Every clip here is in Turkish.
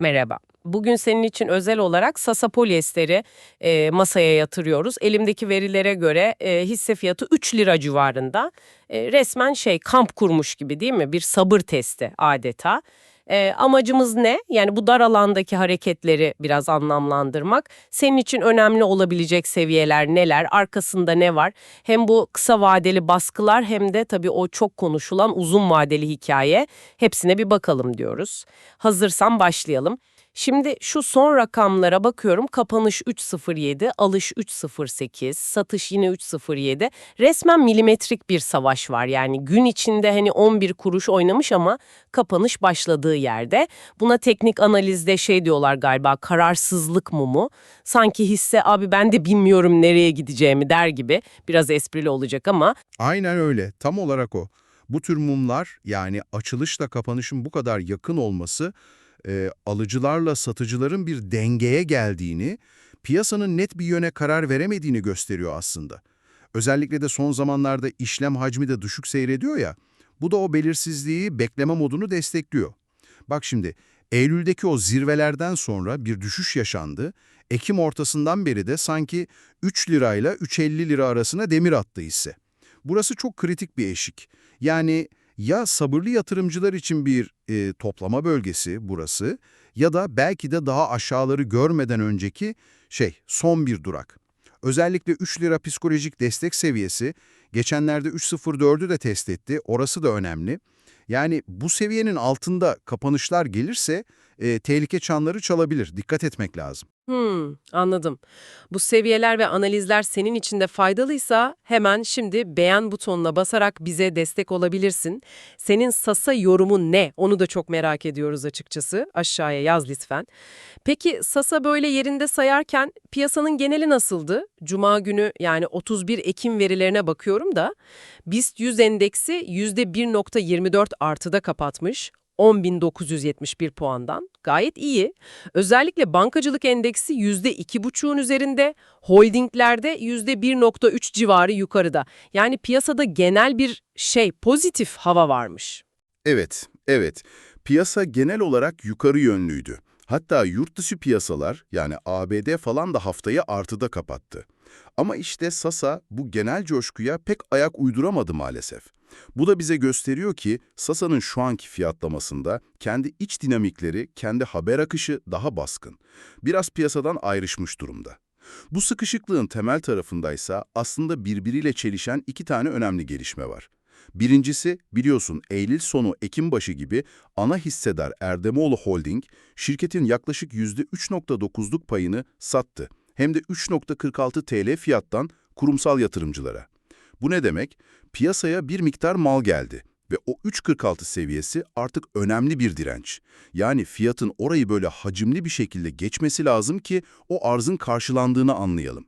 Merhaba. Bugün senin için özel olarak Sasa polyesteri e, masaya yatırıyoruz. Elimdeki verilere göre e, hisse fiyatı 3 lira civarında. E, resmen şey kamp kurmuş gibi değil mi? Bir sabır testi adeta. E, amacımız ne? Yani bu dar alandaki hareketleri biraz anlamlandırmak. Senin için önemli olabilecek seviyeler neler? Arkasında ne var? Hem bu kısa vadeli baskılar hem de tabii o çok konuşulan uzun vadeli hikaye. Hepsine bir bakalım diyoruz. Hazırsan başlayalım. Şimdi şu son rakamlara bakıyorum. Kapanış 3.07, alış 3.08, satış yine 3.07. Resmen milimetrik bir savaş var. Yani gün içinde hani 11 kuruş oynamış ama kapanış başladığı yerde. Buna teknik analizde şey diyorlar galiba kararsızlık mumu. Sanki hisse abi ben de bilmiyorum nereye gideceğimi der gibi. Biraz esprili olacak ama Aynen öyle. Tam olarak o. Bu tür mumlar yani açılışla kapanışın bu kadar yakın olması e, alıcılarla satıcıların bir dengeye geldiğini, piyasanın net bir yöne karar veremediğini gösteriyor aslında. Özellikle de son zamanlarda işlem hacmi de düşük seyrediyor ya, bu da o belirsizliği bekleme modunu destekliyor. Bak şimdi, Eylül'deki o zirvelerden sonra bir düşüş yaşandı. Ekim ortasından beri de sanki 3 lirayla 3.50 lira arasına demir attı hisse. Burası çok kritik bir eşik. Yani ya sabırlı yatırımcılar için bir e, toplama bölgesi burası ya da belki de daha aşağıları görmeden önceki şey son bir durak. Özellikle 3 lira psikolojik destek seviyesi geçenlerde 3.04'ü de test etti. Orası da önemli. Yani bu seviyenin altında kapanışlar gelirse e, tehlike çanları çalabilir. Dikkat etmek lazım. Hmm, anladım. Bu seviyeler ve analizler senin için de faydalıysa hemen şimdi beğen butonuna basarak bize destek olabilirsin. Senin Sasa yorumun ne? Onu da çok merak ediyoruz açıkçası. Aşağıya yaz lütfen. Peki Sasa böyle yerinde sayarken piyasanın geneli nasıldı? Cuma günü yani 31 Ekim verilerine bakıyorum da BIST 100 endeksi %1.24 artıda kapatmış. 10.971 puandan. Gayet iyi. Özellikle bankacılık endeksi %2,5'un üzerinde, holdinglerde %1,3 civarı yukarıda. Yani piyasada genel bir şey, pozitif hava varmış. Evet, evet. Piyasa genel olarak yukarı yönlüydü. Hatta yurt dışı piyasalar yani ABD falan da haftayı artıda kapattı. Ama işte Sasa bu genel coşkuya pek ayak uyduramadı maalesef. Bu da bize gösteriyor ki Sasa'nın şu anki fiyatlamasında kendi iç dinamikleri, kendi haber akışı daha baskın. Biraz piyasadan ayrışmış durumda. Bu sıkışıklığın temel tarafındaysa aslında birbiriyle çelişen iki tane önemli gelişme var. Birincisi biliyorsun Eylül sonu Ekim başı gibi ana hissedar Erdemoğlu Holding şirketin yaklaşık %3.9'luk payını sattı. Hem de 3.46 TL fiyattan kurumsal yatırımcılara. Bu ne demek? Piyasaya bir miktar mal geldi ve o 3.46 seviyesi artık önemli bir direnç. Yani fiyatın orayı böyle hacimli bir şekilde geçmesi lazım ki o arzın karşılandığını anlayalım.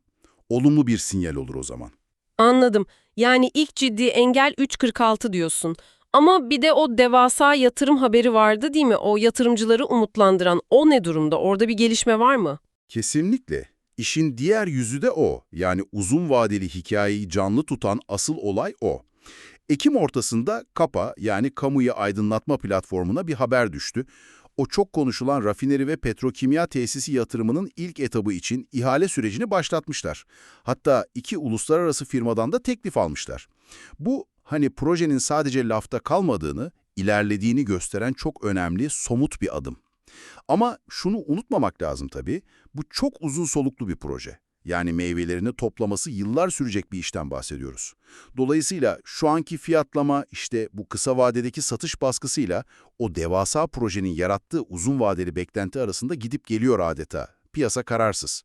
Olumlu bir sinyal olur o zaman. Anladım. Yani ilk ciddi engel 3.46 diyorsun. Ama bir de o devasa yatırım haberi vardı değil mi? O yatırımcıları umutlandıran o ne durumda? Orada bir gelişme var mı? Kesinlikle. İşin diğer yüzü de o. Yani uzun vadeli hikayeyi canlı tutan asıl olay o. Ekim ortasında KAPA yani Kamuyu Aydınlatma Platformu'na bir haber düştü. O çok konuşulan rafineri ve petrokimya tesisi yatırımının ilk etabı için ihale sürecini başlatmışlar. Hatta iki uluslararası firmadan da teklif almışlar. Bu hani projenin sadece lafta kalmadığını, ilerlediğini gösteren çok önemli, somut bir adım. Ama şunu unutmamak lazım tabii, bu çok uzun soluklu bir proje. Yani meyvelerini toplaması yıllar sürecek bir işten bahsediyoruz. Dolayısıyla şu anki fiyatlama işte bu kısa vadedeki satış baskısıyla o devasa projenin yarattığı uzun vadeli beklenti arasında gidip geliyor adeta. Piyasa kararsız.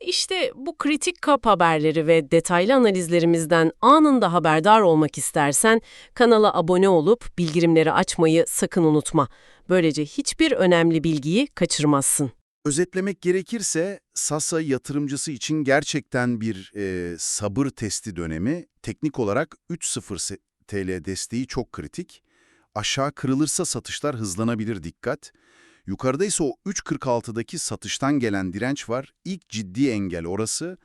İşte bu kritik kap haberleri ve detaylı analizlerimizden anında haberdar olmak istersen kanala abone olup bildirimleri açmayı sakın unutma. Böylece hiçbir önemli bilgiyi kaçırmazsın. Özetlemek gerekirse Sasa yatırımcısı için gerçekten bir e, sabır testi dönemi. Teknik olarak 3.0 TL desteği çok kritik. Aşağı kırılırsa satışlar hızlanabilir dikkat. Yukarıda ise o 3.46'daki satıştan gelen direnç var. İlk ciddi engel orası.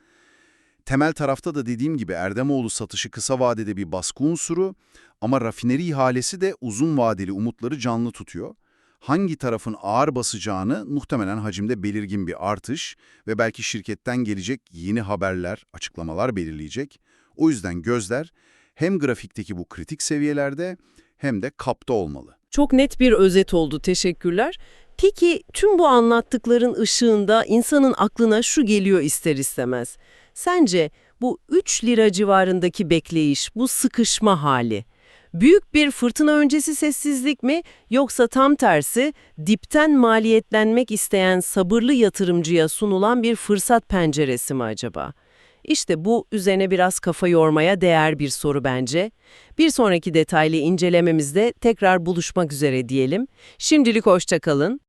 Temel tarafta da dediğim gibi Erdemoğlu satışı kısa vadede bir baskı unsuru ama rafineri ihalesi de uzun vadeli umutları canlı tutuyor. hangi tarafın ağır basacağını muhtemelen hacimde belirgin bir artış ve belki şirketten gelecek yeni haberler, açıklamalar belirleyecek. O yüzden gözler hem grafikteki bu kritik seviyelerde hem de kapta olmalı. Çok net bir özet oldu, teşekkürler. Peki tüm bu anlattıkların ışığında insanın aklına şu geliyor ister istemez. Sence bu 3 lira civarındaki bekleyiş, bu sıkışma hali, büyük bir fırtına öncesi sessizlik mi yoksa tam tersi dipten maliyetlenmek isteyen sabırlı yatırımcıya sunulan bir fırsat penceresi mi acaba? İşte bu üzerine biraz kafa yormaya değer bir soru bence. Bir sonraki detaylı incelememizde tekrar buluşmak üzere diyelim. Şimdilik hoşça kalın.